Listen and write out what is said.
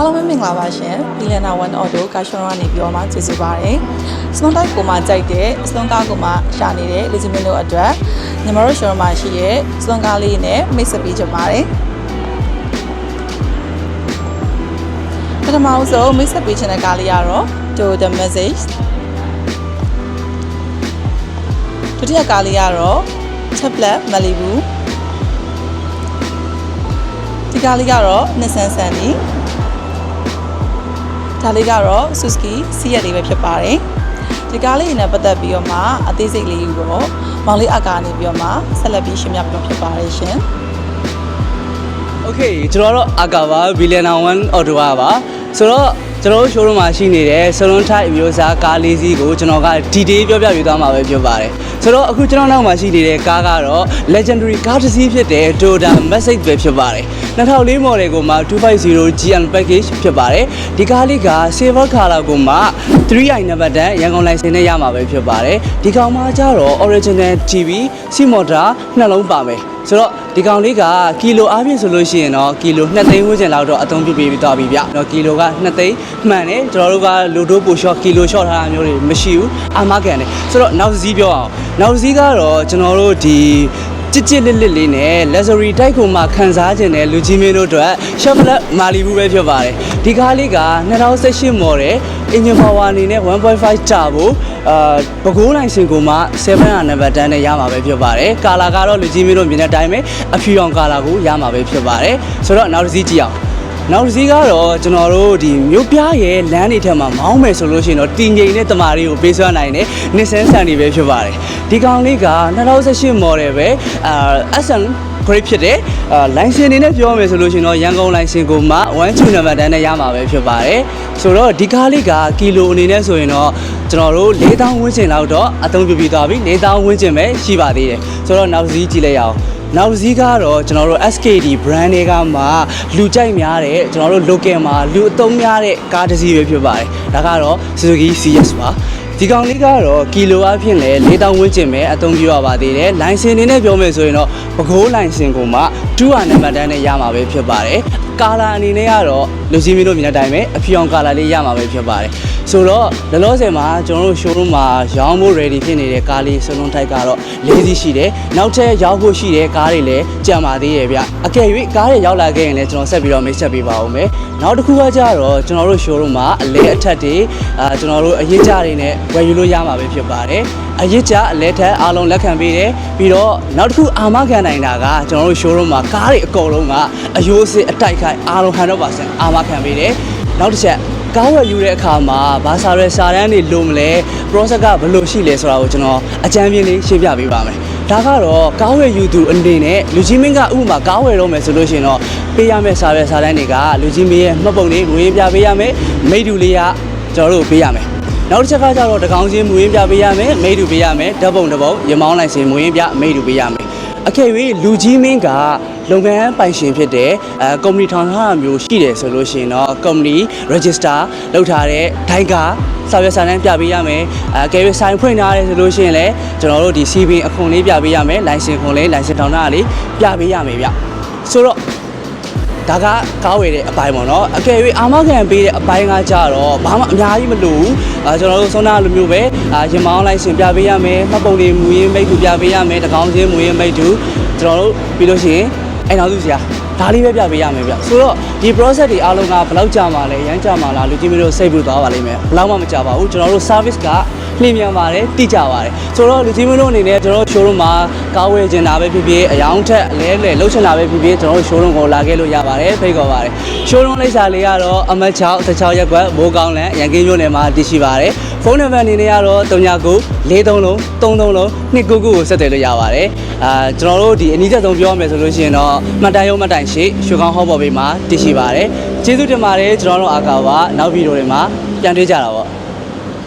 အားလုံးပဲမင်္ဂလာပါရှင်ဘီလီယနာ1 Auto ကာရှွန်ကနေပြီးတော့မှကျေးဇူးပါတယ်စလွန်တိုက်ကိုမှကြိုက်တဲ့စလွန်ကားကိုမှရှာနေတဲ့လူကြီးမင်းတို့အတွက်ညီမတို့ showroom မှာရှိတဲ့စလွန်ကားလေးနဲ့မိတ်ဆက်ပေးချင်ပါတယ်ပထမဆုံးမိတ်ဆက်ပေးချင်တဲ့ကားလေးကတော့ Toyota Message ဒုတိယကားလေးကတော့ Tablet Malibu ဒီကားလေးကတော့ Nissan Sunny ဒါလေးကတော့ Suzuki CX လေးပဲဖြစ်ပါတယ်ဒီကားလေးနဲ့ပတ်သက်ပြီးတော့မှအသေးစိတ်လေးယူတော့မောင်လေးအကနေပြီးတော့မှဆက်လက်ပြီးရှင်းပြပြတော့ဖြစ်ပါတယ်ရှင်။ Okay ကျွန်တော်တို့အကပါ Billionaire One Auto ပါဆိုတော့ ကျွန်တော်တို့ showroom မှာရှိနေတဲ့ salon type မျိုးစားကားလေးစီးကိုကျွန်တော်က detail ပြောပြပေးသွားမှာပဲပြောပါတယ်ဆိုတော့အခုကျွန်တော်နောက်မှာရှိနေတဲ့ကားကတော့ legendary ကားတစ်စီးဖြစ်တဲ့ Toyota Message ပဲဖြစ်ပါတယ်2004 model ကိုမှ250 GM package ဖြစ်ပါတယ်ဒီကားလေးက silver color ကိုမှ 3i နံပါတ်တန်းရန်ကုန်လိုင်စင်နဲ့ရမှာပဲဖြစ်ပါတယ်ဒီကောင်မှကျတော့ original TV C motor နှလုံးပါမယ် ဆိုတော့ဒီကောင်လေးကကီလိုအားဖြင့်ဆိုလို့ရှိရင်တော့ကီလို2သိန်းဝန်းကျင်လောက်တော့အသုံးပြုပြီးသွားပြီဗျ။တော့ကီလိုက2သိန်းမှန်တယ်ကျွန်တော်တို့ကလိုတိုးပိုရှော့ကီလိုရှော့ထားတာမျိုးတွေမရှိဘူးအာမခံတယ်ဆိုတော့နောက်တစ်စီးပြောအောင်နောက်တစ်စီးကတော့ကျွန်တော်တို့ဒီကြ စ်ကြစ်လစ်လစ်လေးနဲ့ luxury တိုက်ကိုမှခံစားခြင်းတဲ့လူကြီးမင်းတို့အတွက် Chevrolet Malibu ပဲဖြစ်ပါတယ်ဒီကားလေးက2018 model engine power အနေနဲ့1.5 turbo အာပကိုးလိုင်စင်ကိုမှ700နံပါတ်တန်းနဲ့ရမှာပဲဖြစ်ပါတယ်ကာလာကတော့လူကြီးမင်းတို့မြင်တဲ့အတိုင်းပဲအဖြူရောင်ကာလာကိုရမှာပဲဖြစ်ပါတယ်ဆိုတော့နောက်တစ်စီးကြည့်အောင် နောက်တစ်စီးကတော့ကျွန်တော်တို့ဒီမြို့ပြရဲ့လမ်းတွေထက်မှာမောင်းမယ်ဆိုလို့ရှိရင်တော့တင်ငိမ်တဲ့တမာတွေကိုပေးစွမ်းနိုင်တဲ့ Nissan Sunny ပဲဖြစ်ပါတယ်ဒီကောင်လေးက2018 model ပဲအာ SN great ဖြစ်တယ်အာလိုင်စင်အနေနဲ့ပြောမယ်ဆိုလို့ရှိရင်တော့ရန်ကုန်လိုင်စင်ကိုမှ12နံပါတ်တန်းနဲ့ရမှာပဲဖြစ်ပါတယ်ဆိုတော့ဒီကားလေးကကီလိုအနေနဲ့ဆိုရင်တော့ကျွန်တော်တို့4000ဝန်းကျင်လောက်တော့အသုံးပြုပြီးသွားပြီ4000ဝန်းကျင်ပဲရှိပါသေးတယ်ဆိုတော့နောက်စီးကြည့်လိုက်ရအောင် နောက်တစ်စီးကတော့ကျွန်တော်တို့ SKD brand တွေကမှလူကြိုက်များတဲ့ကျွန်တော်တို့ local မှာလူအသုံးများတဲ့ကားတစ်စီးပဲဖြစ်ပါတယ်ဒါကတော့ Suzuki CS ပါဒီကောင်လေးကတော့ကီလိုအဖြစ်လဲ4000ဝန်းကျင်ပဲအသုံးပြုရပါသေးတယ်လိုင်စင်အနေနဲ့ပြောမယ်ဆိုရင်တော့ပကိုးလိုင်စင်ကိုမှ200နံပါတ်တန်းနဲ့ရမှာပဲဖြစ်ပါတယ် ကာလာအနေနဲ့ကတော့လူကြီးမင်းတို့မြင်တဲ့အတိုင်းပဲအဖြူအောင်ကာလာလေးရမှာပဲဖြစ်ပါတယ်ဆိုတော့လောလောဆယ်မှာကျွန်တော်တို့ showroom မှာရောင်းဖို့ ready ဖြစ်နေတဲ့ကားလေးစလုံးထိုက်ကတော့၄စီးရှိတယ်နောက်ထပ်ရောက်ဖို့ရှိတဲ့ကားတွေလည်းကြံပါသေးရဲ့ဗျအကယ်၍ကားတွေရောက်လာခဲ့ရင်လည်းကျွန်တော်ဆက်ပြီးတော့မိတ်ဆက်ပေးပါဦးမယ်နောက်တစ်ခုကကြတော့ကျွန်တော်တို့ showroom မှာအလဲအထက်တွေအာကျွန်တော်တို့အရေးကြတွေနဲ့ဝယ်ယူလို့ရမှာပဲဖြစ်ပါတယ်အရေးကြအလဲထက်အားလုံးလက်ခံပေးတယ်ပြီးတော့နောက်တစ်ခုအာမခံနိုင်တာကကျွန်တော်တို့ showroom မှာကားတွေအကုန်လုံးကအယိုးစစ်အတိုက်ခိုက်အားလုံး100%အာမခံပေးတယ်နောက်တစ်ချက်ကားဝယ်ယူတဲ့အခါမှာဘာစာရဲစာတန်းတွေလိုမလဲ process ကဘယ်လိုရှိလဲဆိုတာကိုကျွန်တော်အကြမ်းပြင်းလေးရှင်းပြပေးပါမယ်ဒါကတော့ကားဝယ်ယူသူအနေနဲ့လူကြီးမင်းကဥပမာကားဝယ်တော့မယ်ဆိုလို့ရှိရင်တော့ပေးရမယ့်စာရဲစာတန်းတွေကလူကြီးမင်းရဲ့မှတ်ပုံလေးငွေပြပေးရမယ်မိတ္တူလေးကကျွန်တော်တို့ပေးရမယ်နောက်တစ်ချက်ကကျတော့တကောင်စင်းမူရင်းပြပေးရမယ်မိတ္တူပေးရမယ်ဓာတ်ပုံတစ်ပုံရမောင်းလိုက်စင်မူရင်းပြမိတ္တူပေးရမယ် အကယ်၍လူကြီးမင်းကလုပ်ငန်းပိုင်ရှင်ဖြစ်တဲ့အဲကုမ္ပဏီထောင်ထားတာမျိုးရှိတယ်ဆိုလို့ရှိရင်တော့ကုမ္ပဏီ register လုပ်ထားတဲ့ဒိုင်ကာစာရွက်စာတမ်းပြပေးရမယ်အဲကယ်၍ဆိုင်ဖွင့်ထားတယ်ဆိုလို့ရှိရင်လည်းကျွန်တော်တို့ဒီ CV အခွန်လေးပြပေးရမယ်လိုင်စင်ခွန်လေးလိုင်စင်ထောင်ထားတာလေးပြပေးရမယ်ဗျဆိုတော့ ဒါကကားဝယ်တဲ့အပိုင်းပေါ့နော်အကယ်၍အာမခံပေးတဲ့အပိုင်းကကြတော့ဘာမှအများကြီးမလိုဘူးအာကျွန်တော်တို့ဆုံးနာလိုမျိုးပဲအာရင်မောင်းလိုက်ရှင်ပြပေးရမယ်မှတ်ပုံတွေမူရင်းမိတ်တူပြပေးရမယ်တကောင်းချင်းမူရင်းမိတ်တူကျွန်တော်တို့ပြီးလို့ရှိရင်အဲ့နောက်သူစရာ ဒါလေးပဲပြပေးရမယ်ဗျဆိုတော့ဒီ process တွေအားလုံးကဘယ်လောက်ကြာမှာလဲရမ်းကြာမှာလားလူကြီးမျိုးတို့စိတ်ပူသွားပါလိမ့်မယ်ဘယ်လောက်မှမကြာပါဘူးကျွန်တော်တို့ service ကလျင်မြန်ပါတယ်တိကျပါတယ်ဆိုတော့လူကြီးမျိုးတို့အနေနဲ့ကျွန်တော်တို့ showroom မှာကားဝယ်ကျင်တာပဲဖြစ်ဖြစ်အယောင်ထက်အလဲလဲလှုပ်ချင်တာပဲဖြစ်ဖြစ်ကျွန်တော်တို့ showroom ကိုလာခဲ့လို့ရပါတယ်ဖိတ်ခေါ်ပါတယ် showroom လိပ်စာလေးကတော့အမတ်6 16ရက်ကွက်မိုးကောင်းလန်ရန်ကင်းမြို့နယ်မှာတည်ရှိပါတယ်ဖု န်းနံပါတ်အနေနဲ့ကတော့39 43လုံး33လုံး29ကိုဆက်သွယ်လို့ရပါတယ်အာကျွန်တော်တို့ဒီအနည်းဆက်ဆုံးပြောရမယ်ဆိုလို့ရှိရင်တော့မှတ်တမ်းရုံးမှတ်တိုင်ရှိရွှေကောင်းဟော့ဘော်ဘေးမှာတည်ရှိပါတယ်ကျေးဇူးတင်ပါတယ်ကျွန်တော်တို့အာကာပါနောက်ဗီဒီယိုတွေမှာပြန်တွေ့ကြတာပေါ့